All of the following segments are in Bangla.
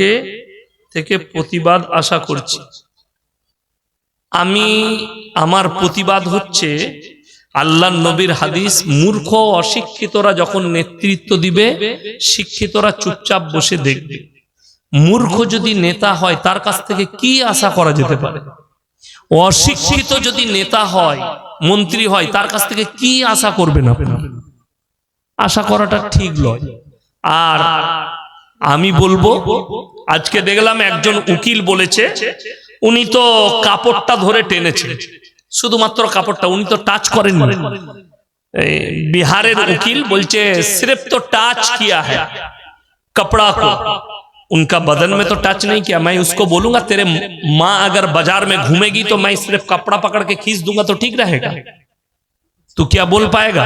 পক্ষে থেকে প্রতিবাদ আশা করছি। আমি, আমার প্রতিবাদ হচ্ছে আল্লাহ নবীর হাদিস, মূর্খ অশিক্ষিতরা যখন নেতৃত্ব দিবে, শিক্ষিতরা চুপচাপ বসে দেখবে। মূর্খ যদি নেতা হয়, তার কাছ থেকে কি আশা করা যেতে পারে? অশিক্ষিত যদি নেতা হয়, মন্ত্রী হয়, তার কাছ থেকে কি আশা করবেন আপনি? আশা করাটা ঠিক নয়। আর আমি বলবো আজকে দেখলাম একজন উকিল বলেছে উনি তো কাপড়টা ধরে টেনেছে শুধুমাত্র কাপড়টা উনি তো টাচ করেন বিহারের উকিল বলছে সির্ফ তো টাচ কিয়া है कपड़ा को उनका बदन में तो टच नहीं किया मैं उसको बोलूंगा तेरे माँ अगर बाजार में घूमेगी तो मैं सिर्फ कपड़ा पकड़ के खींच दूंगा तो ठीक रहेगा तू क्या बोल पाएगा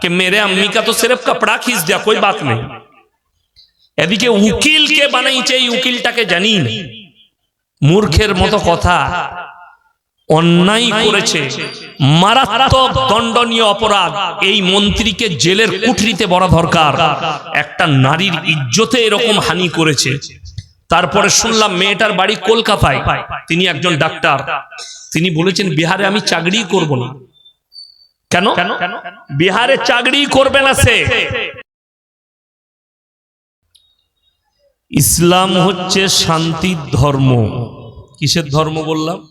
कि मेरे अम्मी का तो सिर्फ कपड़ा खींच दिया कोई बात नहीं এদিকে উকিলকে বানাইছে এই উকিলটাকে জানি। মূর্খের মতো কথা অন্যায় করেছে। মারাত্মক দণ্ডনীয় অপরাধ। এই মন্ত্রীকে জেলের কুঠরিতে বড় দরকার। একটা নারীর ইজ্জতে এরকম হানি করেছে। তারপরে শুনলাম মেয়েটার বাড়ি কলকাতায়। তিনি একজন ডাক্তার। তিনি বলেছেন বিহারে আমি চাকরি করব না। কেন? বিহারে চাকরি করবে না সে। ইসলাম হচ্ছে শান্তির ধর্ম। কিসের ধর্ম বললাম?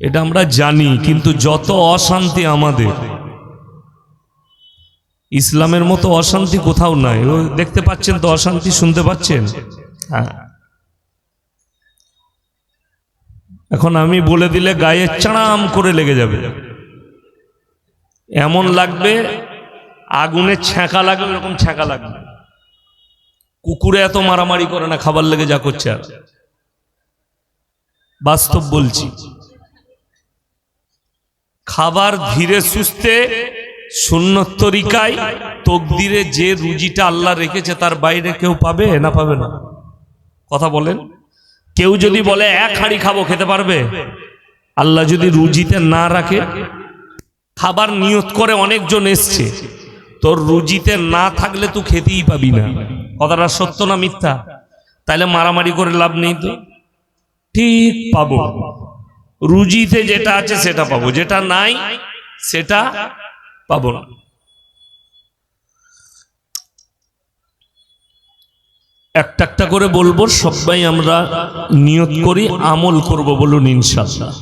এটা আমরা জানি, কিন্তু যত অশান্তি আমাদের, ইসলামের মতো অশান্তি কোথাও নাই। দেখতে পাচ্ছেন তো, অশান্তি শুনতে পাচ্ছেন? হ্যাঁ। এখন আমি বলে দিলে গায়ে চাড়াম করে লেগে যাবে। এমন লাগবে, আগুনে ছ্যাঁকা লাগবে এরকম ছ্যাঁকা লাগবে। কুকুরে এত মারামারি করে না, খাবার লেগে যা করছে আর। বাস্তব বলছি, খাবার ধীরে সুস্থে সুন্নত তরিকায় তকদিরে যে রুজিটা আল্লাহ রেখেছে তার বাইরে কেউ পাবে না পাবে না? কথা বলেন। কেউ যদি বলে, এক হাড়ি খাব, খেতে পারবে? আল্লাহ যদি রুজিতে না রাখে, খাবার নিয়ত করে অনেকজন এসছে, তোর রুজিতে না থাকলে তুই খেতেই পাবি না। কথাটা সত্য না মিথ্যা? তাহলে মারামারি করে লাভ নেই তো। ঠিক পাবো। রুজিতে যেটা আছে সেটা পাবো। যেটা নাই, সেটা পাবো না। একটা একটা করে বলব, সবাই আমরা নিয়ত করি, আমল করব বলুন ইনশাল্লাহ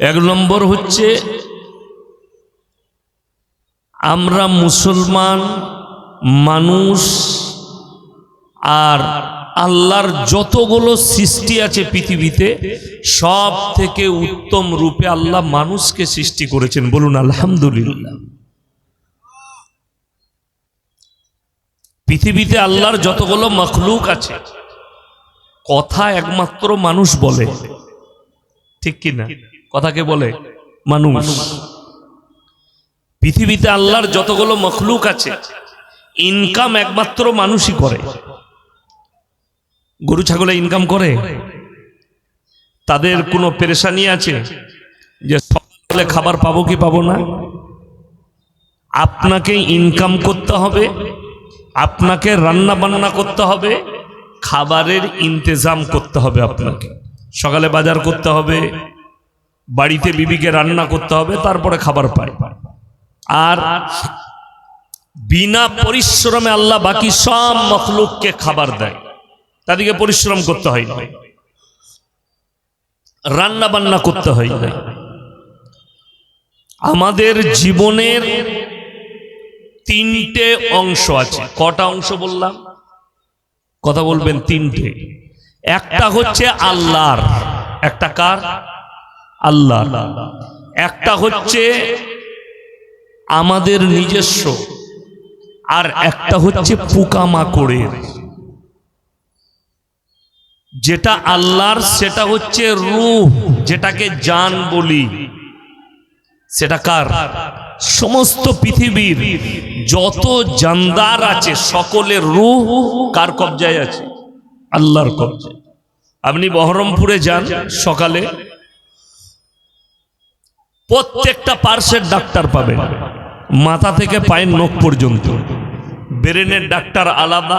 এক নম্বর হচ্ছে, আমরা মুসলমান মানুষ আর আল্লাহর যতগুলো সৃষ্টি আছে পৃথিবীতে সব থেকে উত্তম রূপে আল্লাহ মানুষকে সৃষ্টি করেছেন। বলুন, আলহামদুলিল্লাহ। পৃথিবীতে আল্লাহর যতগুলো মখলুক আছে, কথা একমাত্র মানুষ বলে। ঠিক কি না কথাকে বলে? মানুষ। পৃথিবীতে আল্লাহর যতগুলো মখলুক আছে ইনকাম একমাত্র মানুষই করে। গরু, ছাগলে ইনকাম করে। তাদের কোনো পেরেশানি আছে যে সকালে খাবার পাবো কি পাবো না? আপনাকে ইনকাম করতে হবে, আপনাকে রান্না বান্না করতে হবে, খাবারের ইন্তজাম করতে হবে আপনাকে। সকালে বাজার করতে হবে, বাড়িতে বিবিকে রান্না করতে হবে, তারপরে খাবার পায়। আর বিনা পরিশ্রমে আল্লাহ বাকি সব মখলুককে খাবার দেয়। তাদেরকে পরিশ্রম করতে হয়। না রান্না বান্না করতে হয়। না আমাদের জীবনের তিনটে অংশ আছে। কটা অংশ বললাম? কথা বলবেন তিনটে। একটা হচ্ছে আল্লাহর। একটা কার? আল্লাহ একটা হচ্ছে আমাদের নিজস্ব। আর একটা হচ্ছে পোকামাকড়ের। যেটা আল্লাহর, সেটা হচ্ছে রূহ, যেটাকে জান বলি। সেটা কার? সমস্ত পৃথিবীর যত জানদার আছে, সকলের রূহ কার কবজায় আছে? আল্লাহর কবজায়। আপনি বহরমপুরে যান সকালে, প্রত্যেকটা পার্শ্বের ডাক্তার পাবেন। মাথা থেকে পায়ের নখ পর্যন্ত। ব্রেনের ডাক্তার আলাদা,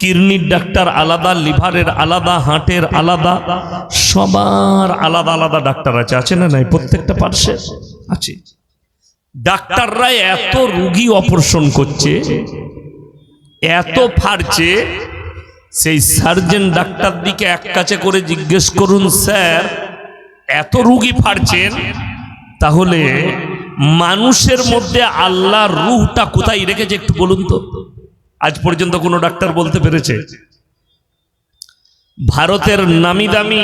কিডনির ডাক্তার আলাদা, লিভারের আলাদা, হার্টের আলাদা, সবার আলাদা আলাদা ডাক্তার আছে আছে না নাই? প্রত্যেকটা পার্শ্বে আছে। ডাক্তাররা এত রুগী অপারেশন করছে, এত ফাড়ছে, সেই সার্জেন ডাক্তার দিকে এক কাছে করে জিজ্ঞেস করুন, স্যার, এত রুগী ফাড়ছেন, তাহলে মানুষের মধ্যে আল্লাহ রুহটা কোথায় রেখেছে একটু বলুন তো? আজ পর্যন্ত কোনো ডাক্তার বলতে পেরেছে? ভারতের নামি দামি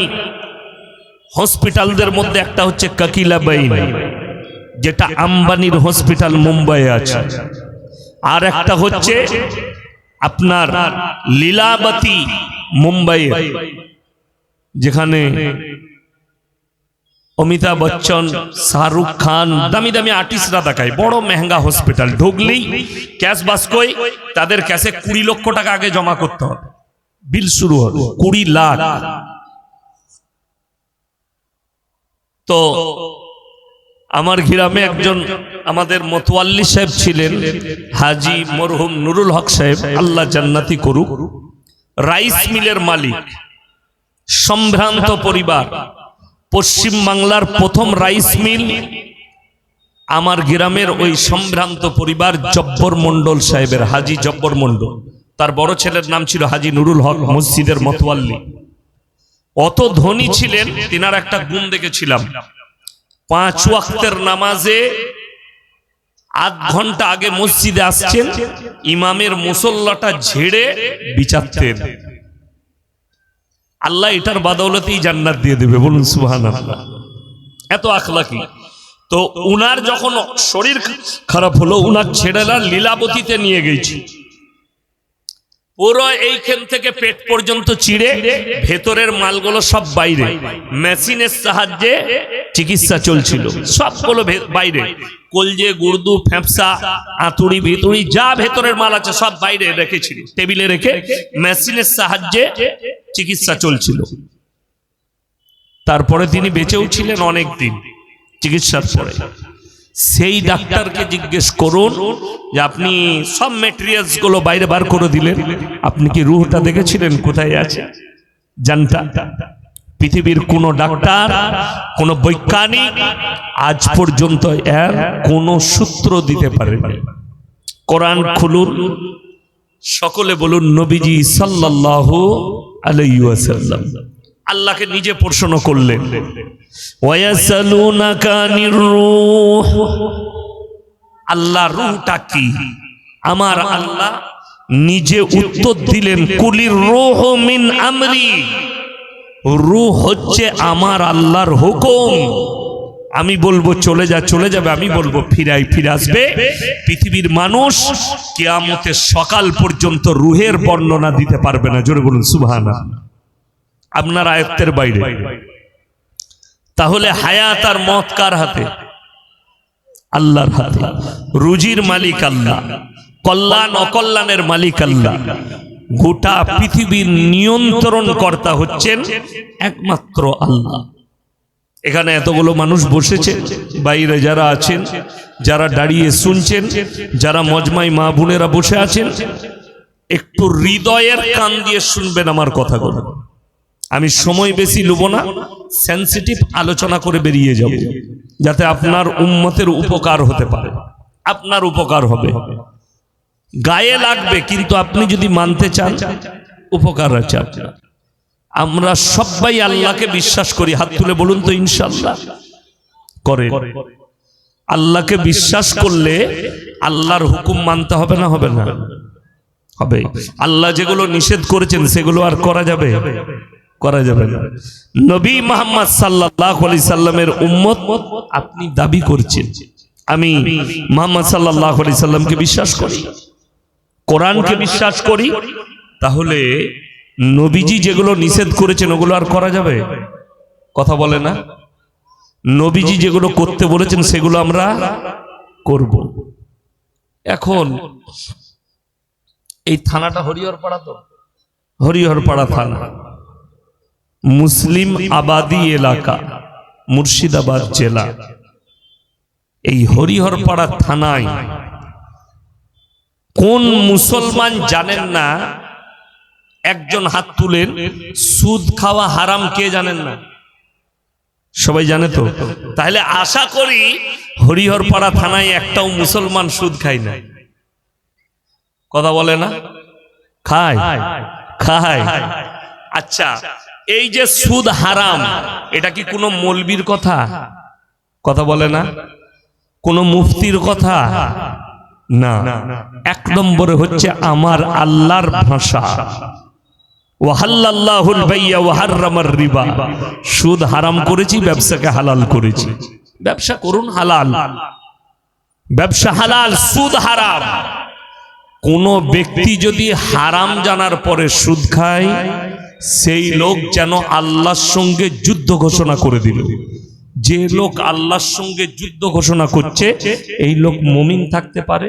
হসপিটালদের মধ্যে একটা হচ্ছে কাকিলাবাইন যেটা আম্বানির হসপিটাল মুম্বাইয়ে আছে। আর একটা হচ্ছে আপনার লীলাবতী মুম্বাইয়ে, যেখানে অমিতাভ বচ্চন, শাহরুখ খান, দামি দামি আর্টিস্টরা দেখায়। বড় মেহেঙ্গা হসপিটাল ঢুকলেই ক্যাশ বাস্কই তাদের ক্যাশে কুড়ি লক্ষ টাকা আগে জমা করতে হবে। বিল শুরু হবে। কুড়ি লাখ। তো আমার গ্রামে একজন আমাদের মতোয়াল্লি সাহেব ছিলেন, হাজি মরহুম নুরুল হক সাহেব। আল্লাহ জান্নাতি করুক। রাইস মিলের মালিক। সম্ভ্রান্ত পরিবার। পশ্চিম বাংলার প্রথম রাইস মিল, আমার গ্রামের ওই সম্ভ্রান্ত পরিবার জব্বর মন্ডল সাহেবের, হাজি জব্বর মন্ডল তার বড় ছেলের নাম ছিল হাজি নুরুল হক মসজিদের মতোয়াল্লি। অত ধনী ছিলেন, তিনার একটা গুণ দেখেছিলাম। পাঁচ ওয়াক্তের নামাজে আধ ঘণ্টা আগে মসজিদে আসছেন, ইমামের মুসল্লাটা ঝেড়ে বিচারতেন আল্লাহ এটার বাদৌলতেই জান্নাত দিয়ে দেবে, বলুন সুহান এত আখলাকি। তো উনার যখন শরীর খারাপ হলো, উনার ছেলেরা লীলাবতীতে নিয়ে গেছি। পুরো এইখান থেকে পেট পর্যন্ত চিড়ে ভেতরের মালগুলো সব বাইরে। মেশিনের সাহায্যে চিকিৎসা চলছিল, সবগুলো বাইরে। কলজে, গুর্দু, ফ্যাপসা, আতুড়ি, ভিতুড়ি, যা ভেতরের মাল আছে সব বাইরে রেখেছিল। টেবিলে রেখে মেশিনের সাহায্যে চিকিৎসা চলছিল। তারপরে তিনি বেঁচেও ছিলেন অনেক দিন চিকিৎসার পরে। সেই ডাক্তারকে জিজ্ঞেস করুন যে, আপনি সব মেটেরিয়ালসগুলো বাইরে বার করে দিলেন। আপনি কি রুহটা দেখেছিলেন? কোথায় আছে? জানটা? পৃথিবীর কোন ডাক্তার, কোন বৈজ্ঞানিক আজ পর্যন্ত এর কোন সূত্র দিতে পারে কোরআন খুলুন, সকলে বলুন নবীজি সাল্লাল্লাহু আলাইহি ওয়াসাল্লাম। আল্লাহকে নিজে প্রশ্ন করলেন আল্লাহ রূহটা কি? আমার আল্লাহ নিজে উত্তর দিলেন, কুলির রূহ মিন আমরি। রূহ হচ্ছে আমার আল্লাহর হুকুম। আমি বলব চলে যা, চলে যাবে, আমি বলব ফিরাই, ফিরে আসবে। পৃথিবীর মানুষ কেয়ামতের সকাল পর্যন্ত রুহের বর্ণনা দিতে পারবে না। জোরে বলুন সুবহানা আপনার আয়ত্তের বাইরে। তাহলে হায়াত আর মত কার হাতে? আল্লাহর হাতে। রুজির মালিক আল্লাহ, কল্যাণ, অকল্যাণের মালিক আল্লাহ। গোটা পৃথিবীর নিয়ন্ত্রণ কর্তা হচ্ছেন একমাত্র আল্লাহ। এখানে এতগুলো মানুষ বসেছে, বাইরে যারা আছেন, যারা দাঁড়িয়ে শুনছেন, যারা মজমাই মা বোনেরা বসে আছেন, একটু হৃদয়ের কান দিয়ে শুনবেন আমার কথাগুলো। আমি সময় বেশি লুব না সেন্সিটিভ আলোচনা করে বেরিয়ে যাব, যাতে আপনার উম্মতের উপকার হতে পারে। আপনার উপকার হবে। গায়ে লাগবে, কিন্তু আপনি যদি মানতে চান, উপকার আছে আপনার। আমরা সবাই আল্লাহকে বিশ্বাস করি। হাত তুলে বলুন তো ইনশাল্লাহ করে আল্লাহকে বিশ্বাস করলে আল্লাহর হুকুম মানতে হবে না হবে না? হবে। আল্লাহ যেগুলো নিষেধ করেছেন, সেগুলো আর করা যাবে? করা যাবে না। নবী মোহাম্মদ সাল্লাহ আলি সাল্লামের উম্মত আপনি দাবি করছেন। আমি মোহাম্মদ সাল্লাহ আলি সাল্লামকে বিশ্বাস করি। কোরআনকে বিশ্বাস করি তাহলে নবীজি যেগুলো নিষেধ করেছেন ওগুলো আর করা যাবে? কথা বলে না? নবীজি যেগুলো করতে বলেছেন সেগুলো আমরা করব। এখন এই থানাটা হরিহর পাড়া তো? হরিহর পাড়া থানা। মুসলিম আবাদি এলাকা মুর্শিদাবাদ জেলা। এই হরিহরপাড়া থানায় কোন মুসলমান জানেন না? একজন হাত তুলেন, সুদ খাওয়া হারাম কে জানেন না? সবাই জানে তো? তাহলে আশা করি হরিহরপাড়া থানায় একটাও মুসলমান সুদ খায় না। কথা বলে না? খায়? খায়। আচ্ছা এই যে সুদ হারাম, এটা কি কোনো মলবির কথা? কথা বলে না? কোনো মুফতির কথা? না। এক নম্বরে হচ্ছে আমার আল্লাহর ভাষা। ওয়াহাল্লাহুল বাইয়া ওয়াহাররামার রিবা। সুদ হারাম করেছি, ব্যবসাকে হালাল করেছি। ব্যবসা করুন হালাল। ব্যবসা হালাল, সুদ হারাম। কোন ব্যক্তি যদি হারাম জানার পরে সুদ খায়, সেই লোক যেন আল্লাহর সঙ্গে যুদ্ধ ঘোষণা করে দিল। যে লোক আল্লাহর সঙ্গে যুদ্ধ ঘোষণা করছে এই লোক মমিন থাকতে পারে